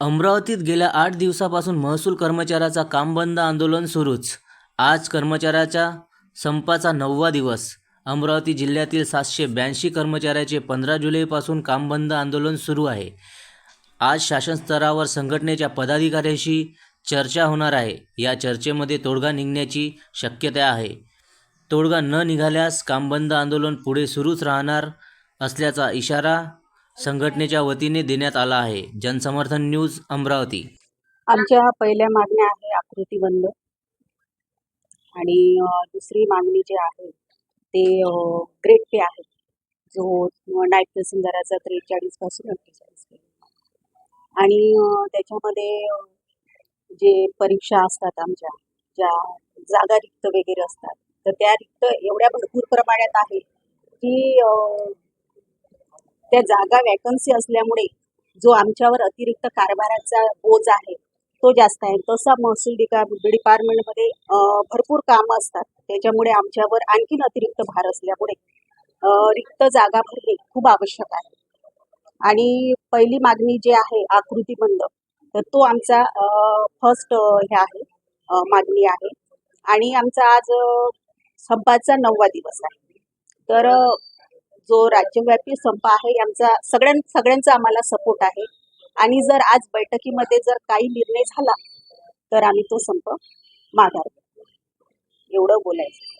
अमरावतीत गेल्या आठ दिवसापासून महसूल कर्मचाऱ्याचा काम बंद आंदोलन सुरूच. आज कर्मचाऱ्याच्या संपाचा नववा दिवस. अमरावती जिल्ह्यातील सातशे ब्याऐंशी कर्मचाऱ्याचे पंधरा जुलैपासून काम बंद आंदोलन सुरू आहे. आज शासन स्तरावर संघटनेच्या पदाधिकाऱ्यांशी चर्चा होणार आहे. या चर्चेमध्ये तोडगा निघण्याची शक्यता आहे. तोडगा न निघाल्यास काम बंद आंदोलन पुढे सुरूच राहणार असल्याचा इशारा संघटनेच्या वतीने देण्यात आला आहे. जनसमर्थन न्यूज अमरावती. आमच्या पहिल्या मागण्या आहे आकृती बंद. आणि अ, दुसरी मागणी जी आहे ते ग्रेड पे आहे. जो नाईट तहसीलदाराचा त्रेचाळीसपासून अठ्ठेचाळीस आणि अ, त्याच्यामध्ये अ, जे परीक्षा असतात आमच्या ज्या जागा रिक्त वगैरे असतात तर त्या रिक्त एवढ्या भरपूर प्रमाणात आहे की अ, त्या जागा वॅकन्सी असल्यामुळे जो आमच्यावर अतिरिक्त कारभाराचा बोज आहे तो जास्त आहे. तसा महसूल डिका डिपार्टमेंटमध्ये भरपूर कामं असतात. त्याच्यामुळे आमच्यावर आणखीन अतिरिक्त भार असल्यामुळे रिक्त जागा भरणे खूप आवश्यक आहे. आणि पहिली मागणी जी आहे आकृतीबंद तर तो आमचा फर्स्ट हे आहे मागणी आहे. आणि आमचा आज अं, संपाचा नववा दिवस आहे. तर जो राज्यव्यापी संप आहे यांचा सगळ्यां सगळ्यांचा आम्हाला सपोर्ट आहे. आणि जर आज बैठकीमध्ये जर काही निर्णय झाला तर आम्ही तो संप माघार एवढं बोलायचं.